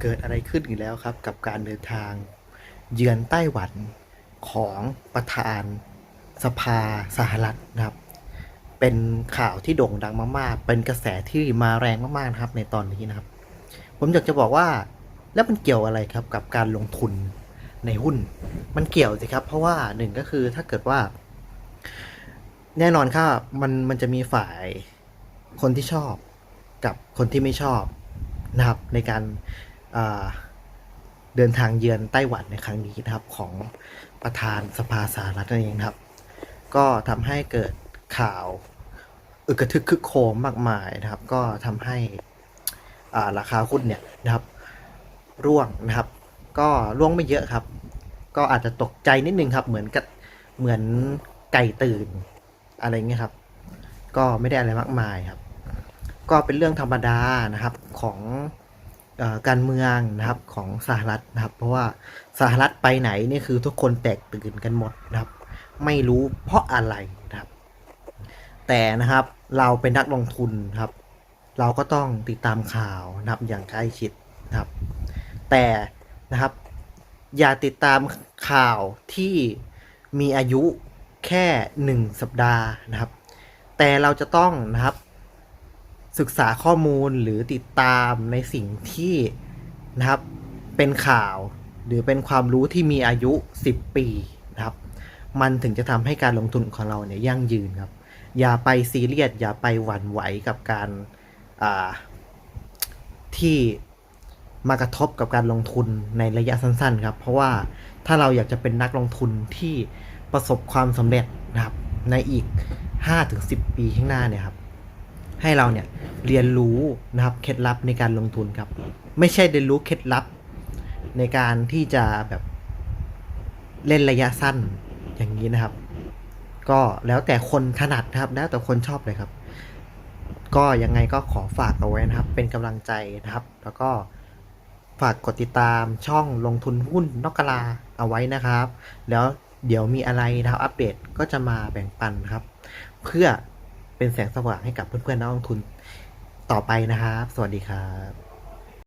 เกิดอะไรขึ้นอีกแล้วครับ กับการเดินทาง เยือนไต้หวันของประธานสภาสหรัฐนะครับ เป็นข่าวที่โด่งดังมาก ๆ เป็นกระแสที่มาแรงมาก ๆ นะครับในตอนนี้นะครับ ผมอยากจะบอกว่าแล้วมันเกี่ยวอะไรครับกับการลงทุนในหุ้น มันเกี่ยวสิครับ เพราะว่าหนึ่งก็คือถ้าเกิดว่า แน่นอนครับมันมันจะมีฝ่ายคนที่ชอบกับคนที่ไม่ชอบนะครับในการ เดินทางเยือนไต้หวันในครั้งนี้นะครับของประธานสภาสหรัฐนั่นเองครับ ก็ทำให้เกิดข่าวอึกระทึกคึกโครมมากมายนะครับ ก็ทำให้าราคาหุ้นเนี่ยนะครับ ร่วงนะครับ ก็ร่วงไม่เยอะครับ ก็อาจจะตกใจนิดนึงครับ เหมือนกับเหมือนไก่ตื่นอะไรเงี้ยครับ ก็ไม่ได้อะไรมากมายครับ ก็เป็นเรื่องธรรมดานะครับของ การเมืองนะครับของสหรัฐนะครับ เพราะว่าสหรัฐไปไหนนี่คือทุกคนแตกตื่นกันหมดนะครับ ไม่รู้เพราะอะไรนะครับ แต่นะครับเราเป็นนักลงทุนครับ เราก็ต้องติดตามข่าวนะครับอย่างใกล้ชิดนะครับ แต่นะครับ อย่าติดตามข่าวที่มีอายุแค่หนึ่งสัปดาห์นะครับ แต่เราจะต้องนะครับ ศึกษาข้อมูลหรือติดตามในสิ่งที่นะครับเป็นข่าวหรือเป็นความรู้ที่มีอายุ 10 ปีนะครับ มันถึงจะทำให้การลงทุนของเราเนี่ยยั่งยืนครับ อย่าไปซีเรียสอย่าไปหวั่นไหวกับการาที่มากระทบกับการลงทุนในระยะสั้นๆครับ เพราะว่าถ้าเราอยากจะเป็นนักลงทุนที่ประสบความสำเร็จนะครับ ในอีก 5-10 ปีข้างหน้าเนี่ยครับ ให้เราเนี่ยเรียนรู้นะครับเคล็ดลับในการลงทุนครับ ไม่ใช่เรียนรู้เคล็ดลับในการที่จะแบบเล่นระยะสั้นอย่างนี้นะครับ ก็แล้วแต่คนถนัดนะครับ แล้วแต่คนชอบเลยครับ ก็ยังไงก็ขอฝากเอาไว้นะครับ เป็นกำลังใจนะครับ แล้วก็ฝากกดติดตามช่องลงทุนหุ้นนอกกลาเอาไว้นะครับ แล้วเดี๋ยวมีอะไรนะครับอัปเดตก็จะมาแบ่งปันครับ เพื่อ เป็นแสงสว่างให้กับเพื่อนๆนักลงทุนต่อไปนะครับ สวัสดีครับ